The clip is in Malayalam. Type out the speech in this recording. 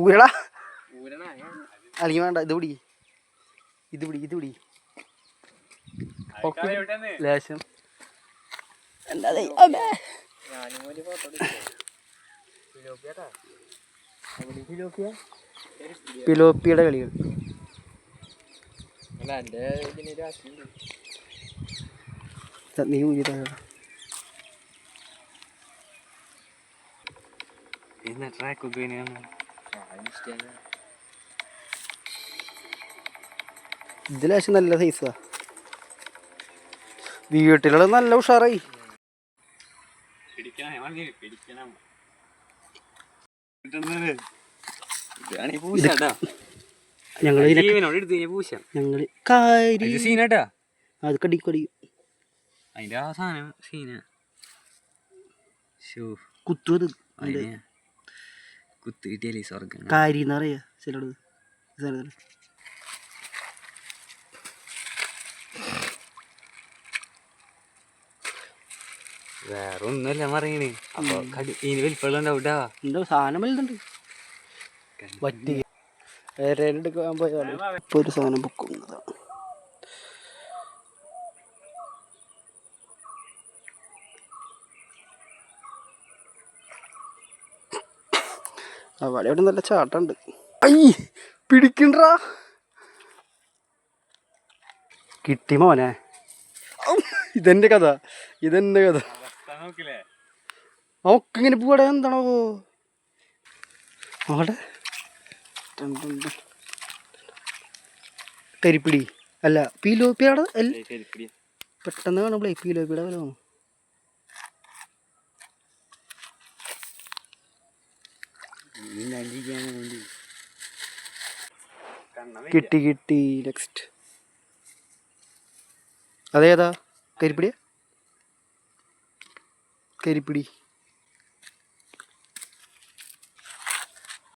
ഊരടാ. അല്ലെങ്കിൽ വേണ്ട ഇത് പിടി. ഇത് പിടി ഇത് പിടി. ലേശം. എന്താ ദൈവമേ. പിലോപ്പിയുടെ കളികൾ. നീ ഊരി ട്രാക്ക് ഒക്കെ ഇത് ലേശം നല്ല സൈസാ വീട്ടിലുള്ള നല്ല ഉഷാറായി. ഞങ്ങൾ ഞങ്ങൾ അത് കടി കടി. അതിന്റെ ആ സാധനം സീന ഷോ കുത്തു അത് അതിന് കുത്ത് കിട്ടിയാലേ സ്വർഗം കാരി എന്ന് പറയാ ചിലടത് വേറെ ഒന്നുമല്ല മറിയണേ. അപ്പൊ എന്താ സാധനം വലുതുണ്ട്. പറ്റി എടുക്കാൻ പോയതാണ്. ഇപ്പൊ ഒരു സാധനം പൊക്കുന്നതാണ് അവിടെ ഇവിടെ നല്ല ചാട്ടുണ്ട് ഐ പിടിക്കണ്ടാ? കിട്ടി മോനെ. ഇതെന്റെ കഥ ഇതെന്റെ കഥ. നോക്കില്ലേ നമുക്കിങ്ങനെ പോവാടെ എന്താണോ? അവിടെ. കരിപ്പിടി. അല്ല പീലോപ്പിയാടെ പെട്ടെന്ന് കാണുമ്പോളേ പീലോപ്പിയുടെ വില തോന്നും കിട്ടി കിട്ടി നെക്സ്റ്റ് അതേതാ? കരിപ്പിടിയാ കരിപ്പിടി.